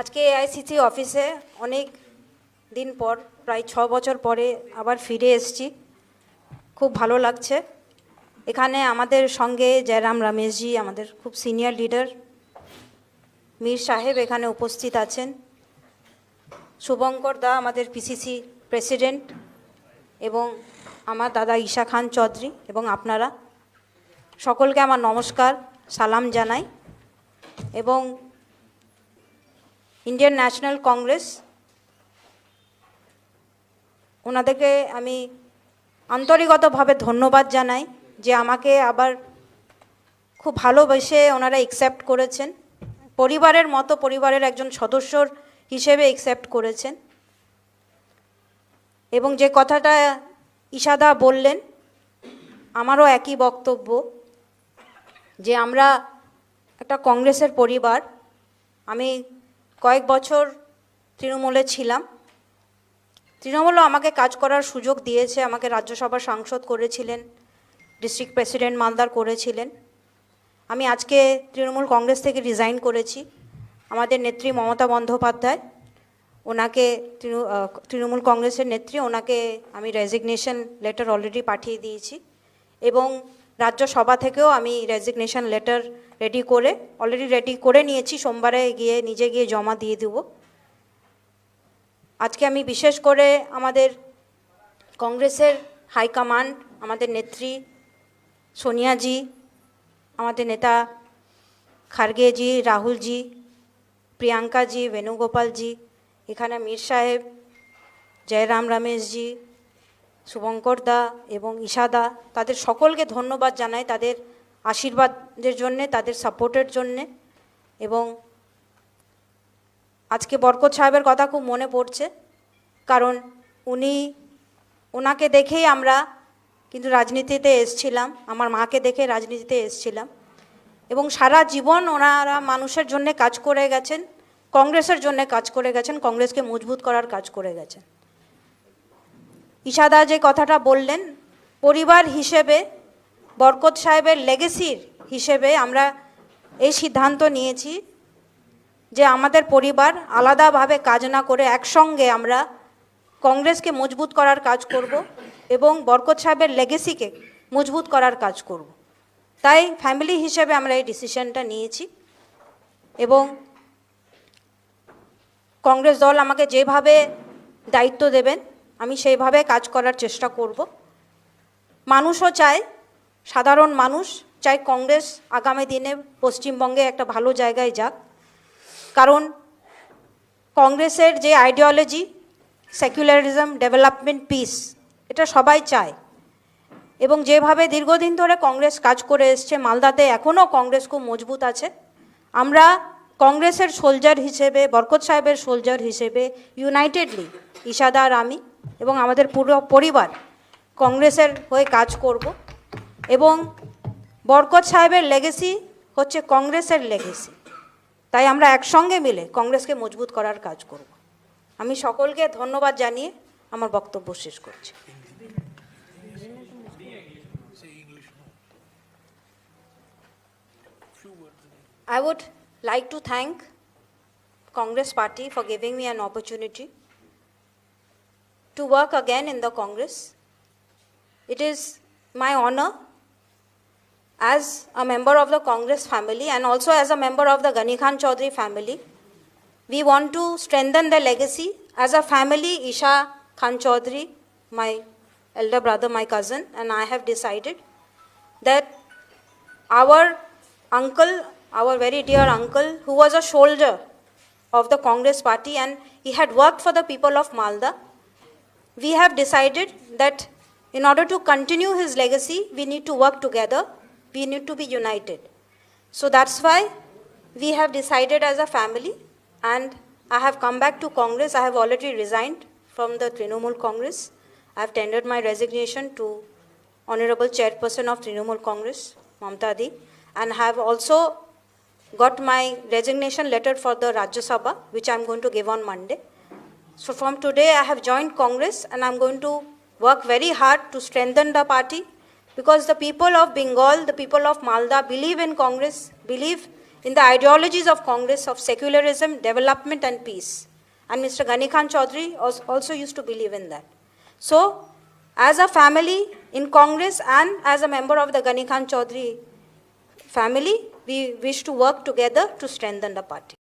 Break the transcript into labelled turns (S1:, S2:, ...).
S1: আজকে এআইসিসি অফিসে অনেক দিন পর, প্রায় ছ বছর পরে আবার ফিরে এসেছি। খুব ভালো লাগছে। এখানে আমাদের সঙ্গে জয়রাম রমেশজি, আমাদের খুব সিনিয়র লিডার মীর সাহেব এখানে উপস্থিত আছেন। শুভঙ্কর দা আমাদের পিসিসি প্রেসিডেন্ট এবং আমার দাদা ঈশা খান চৌধুরী এবং আপনারা। সকলকে আমার নমস্কার, সালাম জানাই এবং ইন্ডিয়ান ন্যাশনাল কংগ্রেস ওনাদেরকে আমি আন্তরিকতভাবে ধন্যবাদ জানাই যে আমাকে আবার খুব ভালোবেসে ওনারা একসেপ্ট করেছেন। পরিবারের মতো পরিবারের একজন সদস্যর হিসেবে একসেপ্ট করেছেন। এবং যে কথাটা ইশাদা বললেন, আমারও একই বক্তব্য যে আমরা একটা কংগ্রেসের পরিবার, আমি কয়েক বছর তৃণমূলে ছিলাম। তৃণমূলও আমাকে কাজ করার সুযোগ দিয়েছে, আমাকে রাজ্যসভার সাংসদ করেছিলেন, ডিস্ট্রিক্ট প্রেসিডেন্ট মালদার করেছিলেন। আমি আজকে তৃণমূল কংগ্রেস থেকে রিজাইন করেছি। আমাদের নেত্রী মমতা বন্দ্যোপাধ্যায়, ওনাকে তৃণমূল কংগ্রেসের নেত্রী, ওনাকে আমি রেজিগনেশন লেটার অলরেডি পাঠিয়ে দিয়েছি। এবং রাজ্যসভা থেকেও আমি রেজিগনেশন লেটার রেডি করে অলরেডি রেডি করে নিয়েছি, সোমবারে গিয়ে নিজে গিয়ে জমা দিয়ে দেবো। আজকে আমি বিশেষ করে আমাদের কংগ্রেসের হাইকমান্ড আমাদের নেত্রী সোনিয়াজি আমাদের নেতা খার্গেজি রাহুলজি প্রিয়াঙ্কাজি বেণুগোপালজি এখানে মীর সাহেব, জয়রাম রমেশজি শুভঙ্কর দা এবং ঈশাদা তাদের সকলকে ধন্যবাদ জানাই তাদের আশীর্বাদের জন্যে, তাদের সাপোর্টের জন্যে। এবং আজকে বরকত সাহেবের কথা খুব মনে পড়ছে, কারণ উনি ওনাকে দেখেই আমরা কিন্তু রাজনীতিতে এসছিলাম, আমার মাকে দেখে রাজনীতিতে এসছিলাম। এবং সারা জীবন ওনারা মানুষের জন্য কাজ করে গেছেন, কংগ্রেসের জন্য কাজ করে গেছেন, কংগ্রেসকে মজবুত করার কাজ করে গেছেন। ইশাদা যে কথাটা বললেন, পরিবার হিসেবে, বরকত সাহেবের লেগেসির হিসেবে আমরা এই সিদ্ধান্ত নিয়েছি যে আমাদের পরিবার আলাদাভাবে কাজ না করে একসঙ্গে আমরা কংগ্রেসকে মজবুত করার কাজ করব এবং বরকত সাহেবের লেগেসিকে মজবুত করার কাজ করব। তাই ফ্যামিলি হিসেবে আমরা এই ডিসিশনটা নিয়েছি এবং কংগ্রেস দল আমাকে যেভাবে দায়িত্ব দেবেন আমি সেইভাবে কাজ করার চেষ্টা করব। মানুষও চায়, সাধারণ মানুষ চায় কংগ্রেস আগামী দিনে পশ্চিমবঙ্গে একটা ভালো জায়গায় যাক। কারণ কংগ্রেসের যে আইডিওলজি সেকুলারিজম ডেভেলপমেন্ট পিস এটা সবাই চায়। এবং যেভাবে দীর্ঘদিন ধরে কংগ্রেস কাজ করে এসছে, মালদাতে এখনও কংগ্রেস খুব মজবুত আছে। আমরা কংগ্রেসের সোলজার হিসেবে, বরকত সাহেবের সোলজার হিসেবে ইউনাইটেডলি ইশাদা আর আমি এবং আমাদের পুরো পরিবার কংগ্রেসের হয়ে কাজ করব এবং বরকত সাহেবের লেগেসি হচ্ছে কংগ্রেসের লেগেসি তাই আমরা একসঙ্গে মিলে কংগ্রেসকে মজবুত করার কাজ করব। আমি সকলকে ধন্যবাদ জানিয়ে আমার বক্তব্য শেষ করছি। I would like to thank Congress party for giving me an opportunity to work again in the Congress. It is my honor as a member of the Congress family and also as a member of the Ghani Khan Chaudhary family. We want to strengthen the legacy as a family. Isha Khan Chaudhary, my elder brother, my cousin, and I have decided that our uncle, our very dear uncle, who was a soldier of the Congress party and he had worked for the people of Malda, we have decided that in order to continue his legacy, we need to work together, we need to be united. So that's why we have decided as a family, and I have come back to Congress. I have already resigned from the Trinamool Congress. I have tendered my resignation to Honorable Chairperson of Trinamool Congress, Mamta Di, and have also got my resignation letter for the Rajya Sabha, which I am going to give on Monday. So from today, I have joined Congress and I'm going to work very hard to strengthen the party because the people of Bengal, the people of Malda believe in Congress, believe in the ideologies of Congress of secularism, development, and peace. And Mr. Ghani Khan Chaudhary als- also used to believe in that. So, as a family in Congress and as a member of the Ghani Khan Chaudhary family, we wish to work together to strengthen the party.